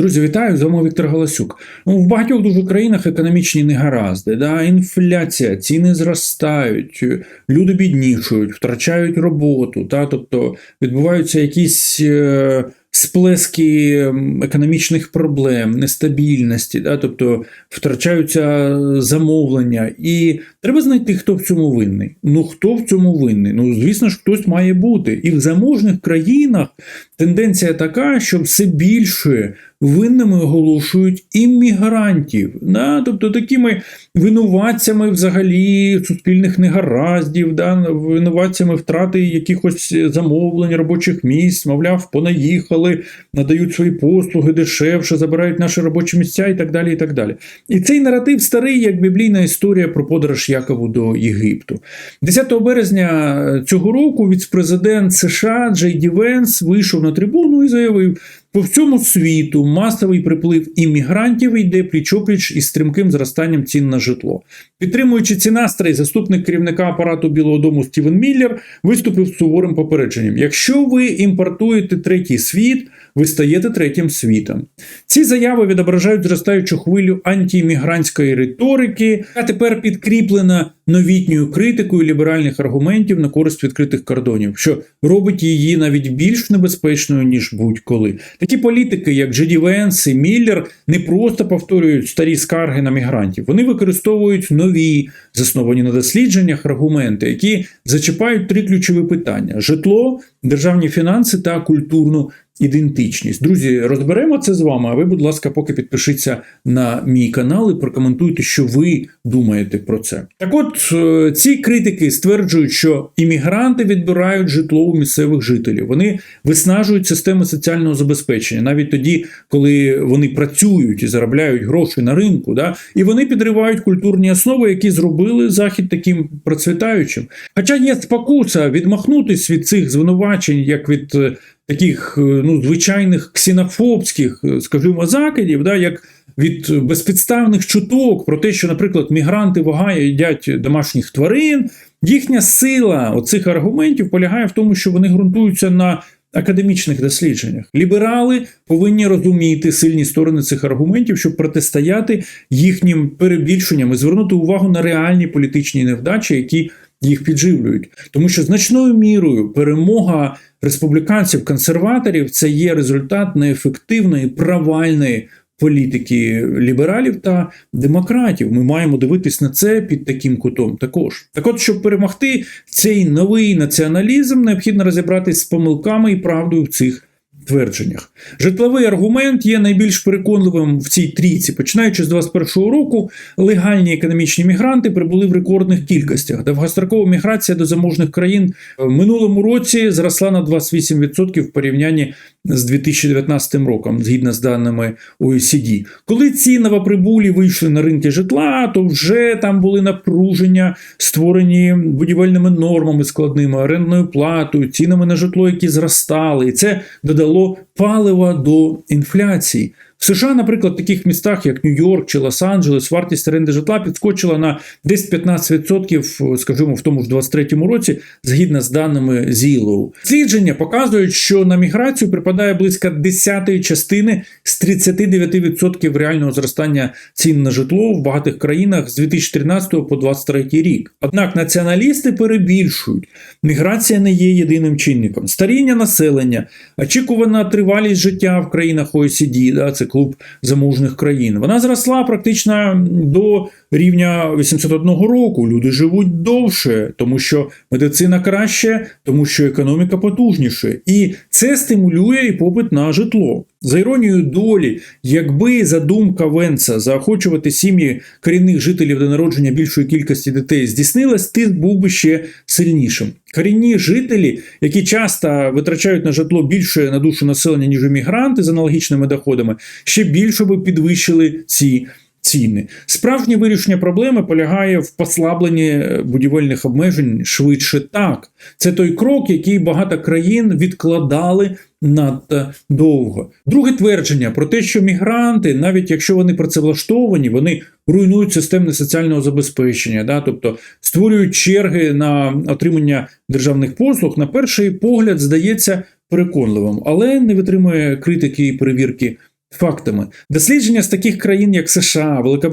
Друзі, вітаю! З вами Віктор Галасюк. Ну, в багатьох дуже країнах економічні негаразди, да? інфляція, ціни зростають, люди біднішують, втрачають роботу, та? тобто відбуваються якісь е, сплески економічних проблем, нестабільності, да? тобто втрачаються замовлення. І треба знайти, хто в цьому винний. Ну хто в цьому винний? Ну, звісно ж, хтось має бути. І в заможних країнах тенденція така, що все більше винними оголошують іммігрантів, да? тобто такими винуватцями взагалі суспільних негараздів, да? винуватцями втрати якихось замовлень, робочих місць, мовляв, понаїхали, надають свої послуги дешевше, забирають наші робочі місця і так далі. І так далі. І цей наратив старий, як біблійна історія про подорож Якову до Єгипту. 10 березня цього року віцпрезидент США Джей Ді Венс вийшов на трибуну і заявив. По всьому світу масовий приплив іммігрантів йде пліч-опліч із стрімким зростанням цін на житло. Підтримуючи ці настрої, заступник керівника апарату Білого Дому Стівен Міллер виступив з суворим попередженням: якщо ви імпортуєте третій світ, ви стаєте третім світом. Ці заяви відображають зростаючу хвилю антиіммігрантської риторики, а тепер підкріплена новітньою критикою ліберальних аргументів на користь відкритих кордонів, що робить її навіть більш небезпечною ніж будь-коли. Такі політики, як Джеді Венс і Міллер, не просто повторюють старі скарги на мігрантів, вони використовують нові, засновані на дослідженнях, аргументи, які зачіпають три ключові питання: житло, державні фінанси та культурну ідентичність. Друзі, розберемо це з вами. А ви, будь ласка, поки підпишіться на мій канал і прокоментуйте, що ви думаєте про це. Так от е, ці критики стверджують, що іммігранти відбирають житло у місцевих жителів. Вони виснажують систему соціального забезпечення, навіть тоді, коли вони працюють і заробляють гроші на ринку, да? і вони підривають культурні основи, які зробили захід таким процвітаючим. Хоча є спокуса відмахнутись від цих звинувачень, як від е, таких ну, звичайних ксенофобських, скажімо, закидів, да, як від безпідставних чуток про те, що, наприклад, мігранти вагає їдять домашніх тварин. Їхня сила оцих аргументів полягає в тому, що вони ґрунтуються на академічних дослідженнях. Ліберали повинні розуміти сильні сторони цих аргументів, щоб протистояти їхнім перебільшенням і звернути увагу на реальні політичні невдачі, які їх підживлюють. Тому що значною мірою перемога республіканців, консерваторів це є результат неефективної провальної політики лібералів та демократів. Ми маємо дивитись на це під таким кутом. Також так, от, щоб перемогти цей новий націоналізм, необхідно розібратись з помилками і правдою в цих твердженнях. Житловий аргумент є найбільш переконливим в цій трійці. Починаючи з 2021 року, легальні економічні мігранти прибули в рекордних кількостях. Довгострокова міграція до заможних країн в минулому році зросла на 28% в порівнянні з 2019 роком, згідно з даними OECD. Коли ці новоприбулі вийшли на ринки житла, то вже там були напруження, створені будівельними нормами складними, орендною платою, цінами на житло, які зростали, і це додало палива до інфляції. В США, наприклад, в таких містах, як Нью-Йорк чи Лос-Анджелес, вартість оренди житла підскочила на десь 15%, скажімо, в тому ж 23-му році, згідно з даними Zillow. Дослідження показують, що на міграцію припадає близько десятої частини з 39% реального зростання цін на житло в багатих країнах з 2013 по 2023 рік. Однак націоналісти перебільшують, міграція не є єдиним чинником. Старіння населення, очікувана тривалість життя в країнах OECD, да, це клуб заможних країн. Вона зросла практично до рівня 81 року. Люди живуть довше, тому що медицина краще, тому що економіка потужніше. І це стимулює і попит на житло. За іронією долі, якби задумка Венца заохочувати сім'ї корінних жителів до народження більшої кількості дітей здійснилась, тиск був би ще сильнішим. Корінні жителі, які часто витрачають на житло більше на душу населення, ніж емігранти з аналогічними доходами, ще більше би підвищили ці. Ціни справжнє вирішення проблеми полягає в послабленні будівельних обмежень швидше так. Це той крок, який багато країн відкладали надто довго. Друге твердження про те, що мігранти, навіть якщо вони працевлаштовані, вони руйнують системне соціального забезпечення, да, тобто створюють черги на отримання державних послуг, на перший погляд здається переконливим, але не витримує критики і перевірки фактами. Дослідження з таких країн, як США, Велика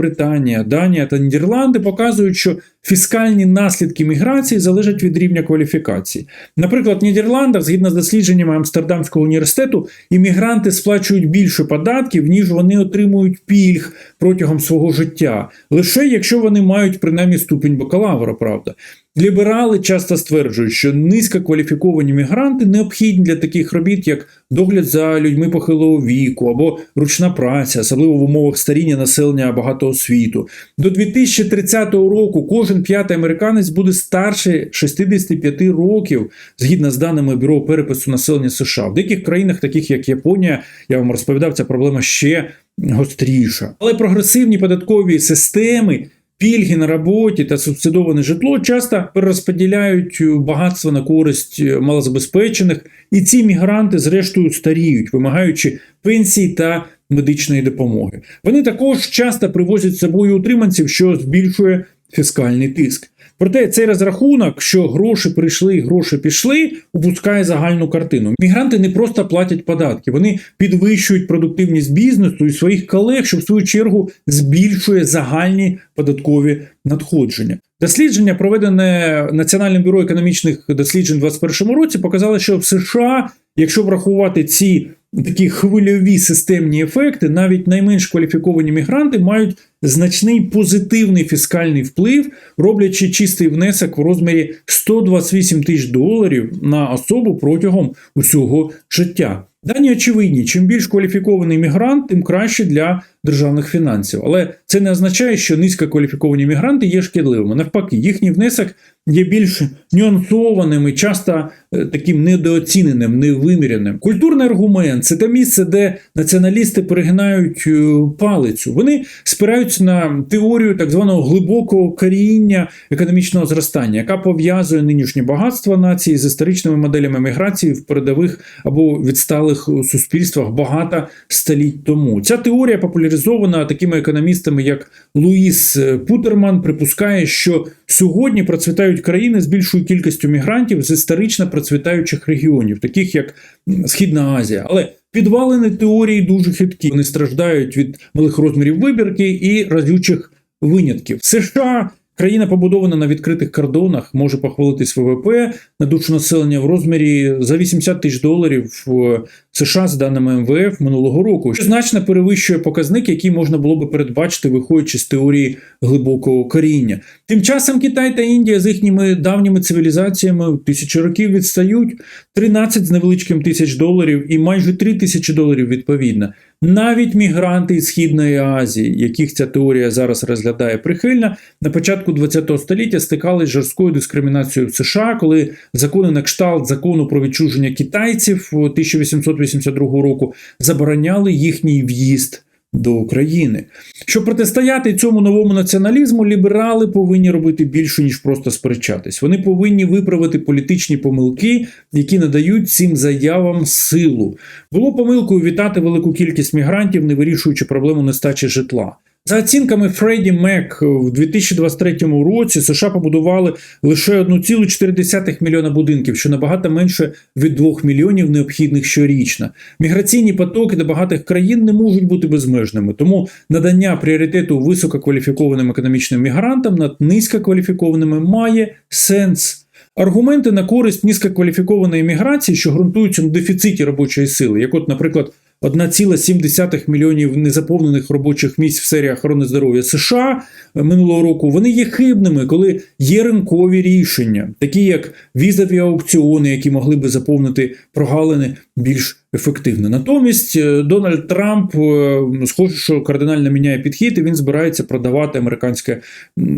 Данія та Нідерланди, показують, що фіскальні наслідки міграції залежать від рівня кваліфікації. Наприклад, в Нідерландах, згідно з дослідженнями Амстердамського університету, іммігранти сплачують більше податків, ніж вони отримують пільг протягом свого життя, лише якщо вони мають принаймні ступінь бакалавра, правда. Ліберали часто стверджують, що низькокваліфіковані мігранти необхідні для таких робіт, як догляд за людьми похилого віку або ручна праця, особливо в умовах старіння населення багатого світу. До 2030 року кожен п'ятий американець буде старше 65 років, згідно з даними бюро перепису населення США. В деяких країнах, таких як Японія, я вам розповідав, ця проблема ще гостріша. Але прогресивні податкові системи. Пільги на роботі та субсидоване житло часто перерозподіляють багатство на користь малозабезпечених, і ці мігранти, зрештою, старіють, вимагаючи пенсій та медичної допомоги. Вони також часто привозять з собою утриманців, що збільшує фіскальний тиск. Проте цей розрахунок, що гроші прийшли, гроші пішли, упускає загальну картину. Мігранти не просто платять податки, вони підвищують продуктивність бізнесу і своїх колег, що в свою чергу збільшує загальні податкові надходження. Дослідження, проведене Національним бюро економічних досліджень у 2021 році, показало, що в США, якщо врахувати ці такі хвильові системні ефекти, навіть найменш кваліфіковані мігранти мають значний позитивний фіскальний вплив, роблячи чистий внесок в розмірі 128 тисяч доларів на особу протягом усього життя. Дані очевидні, чим більш кваліфікований мігрант, тим краще для державних фінансів. Але це не означає, що низькокваліфіковані мігранти є шкідливими. Навпаки, їхній внесок є більш нюансованим і часто е, таким недооціненим, невиміряним. Культурний аргумент це те місце, де націоналісти перегинають е, палицю. Вони спираються на теорію так званого глибокого коріння економічного зростання, яка пов'язує нинішнє багатство нації з історичними моделями міграції в передових або відсталих суспільствах багато століть тому. Ця теорія популяризована такими економістами, як Луїс Путерман, припускає, що сьогодні процвітають країни з більшою кількістю мігрантів з історично процвітаючих регіонів, таких як Східна Азія. Але підвалини теорії дуже хиткі. Вони страждають від малих розмірів вибірки і разючих винятків. США. Країна побудована на відкритих кордонах, може похвалитись ВВП на душу населення в розмірі за 80 тисяч доларів в США з даними МВФ минулого року, що значно перевищує показник, який можна було би передбачити, виходячи з теорії глибокого коріння. Тим часом Китай та Індія з їхніми давніми цивілізаціями тисячі років відстають 13 з невеличким тисяч доларів і майже 3 тисячі доларів відповідно. Навіть мігранти із Східної Азії, яких ця теорія зараз розглядає прихильно, на початку ХХ століття стикалися з жорсткою дискримінацією в США, коли закони на кшталт закону про відчуження китайців 1882 року забороняли їхній в'їзд. До України, щоб протистояти цьому новому націоналізму, ліберали повинні робити більше ніж просто сперечатись. Вони повинні виправити політичні помилки, які надають цим заявам силу. Було помилкою вітати велику кількість мігрантів, не вирішуючи проблему нестачі житла. За оцінками Фредді Мек, в 2023 році США побудували лише 1,4 мільйона будинків, що набагато менше від 2 мільйонів необхідних щорічно. Міграційні потоки до багатих країн не можуть бути безмежними, тому надання пріоритету висококваліфікованим економічним мігрантам над низькокваліфікованими має сенс. Аргументи на користь низькокваліфікованої міграції, що ґрунтуються на дефіциті робочої сили, як, от, наприклад, 1,7 мільйонів незаповнених робочих місць в сфері охорони здоров'я США минулого року вони є хибними, коли є ринкові рішення, такі як візові аукціони, які могли би заповнити прогалини більш ефективно. Натомість е, Дональд Трамп е, схоже, що кардинально міняє підхід, і він збирається продавати американське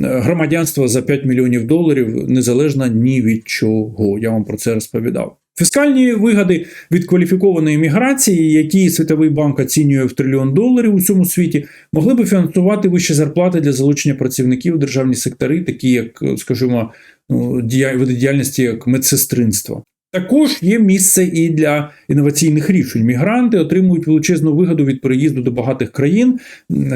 громадянство за 5 мільйонів доларів незалежно ні від чого. Я вам про це розповідав. Фіскальні вигоди від кваліфікованої міграції, які Світовий банк оцінює в трильйон доларів у цьому світі, могли би фінансувати вищі зарплати для залучення працівників у державні сектори, такі як, скажімо, ну, діяльності як медсестринство. Також є місце і для інноваційних рішень. Мігранти отримують величезну вигоду від переїзду до багатих країн.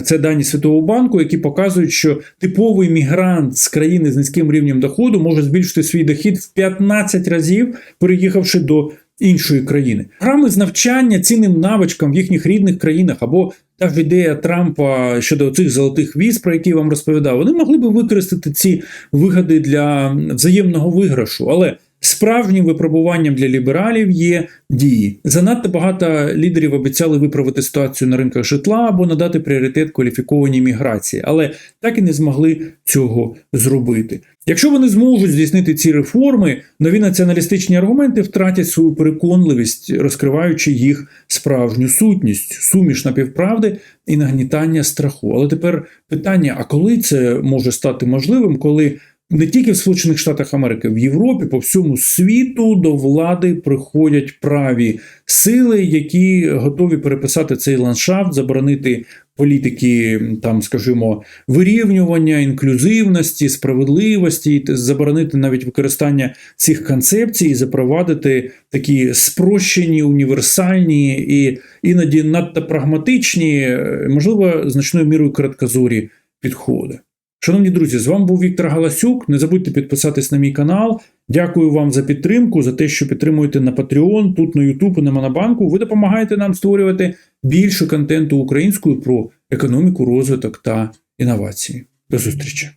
Це дані Світового банку, які показують, що типовий мігрант з країни з низьким рівнем доходу може збільшити свій дохід в 15 разів, переїхавши до іншої країни. Програми з навчання цінним навичкам в їхніх рідних країнах або та ж ідея Трампа щодо цих золотих віз, про які я вам розповідав, вони могли би використати ці вигоди для взаємного виграшу, але Справжнім випробуванням для лібералів є дії. Занадто багато лідерів обіцяли виправити ситуацію на ринках житла або надати пріоритет кваліфікованій міграції, але так і не змогли цього зробити. Якщо вони зможуть здійснити ці реформи, нові націоналістичні аргументи втратять свою переконливість, розкриваючи їх справжню сутність, суміш напівправди і нагнітання страху. Але тепер питання: а коли це може стати можливим, коли не тільки в Сполучених Штатах Америки, в Європі, по всьому світу до влади приходять праві сили, які готові переписати цей ландшафт, заборонити політики, там, скажімо, вирівнювання, інклюзивності, справедливості, заборонити навіть використання цих концепцій, і запровадити такі спрощені, універсальні і іноді надто прагматичні, е, можливо, значною мірою короткозорі підходи. Шановні друзі, з вами був Віктор Галасюк. Не забудьте підписатись на мій канал. Дякую вам за підтримку, за те, що підтримуєте на Patreon, тут на YouTube на Монобанку. Ви допомагаєте нам створювати більше контенту українською про економіку, розвиток та інновації. До зустрічі!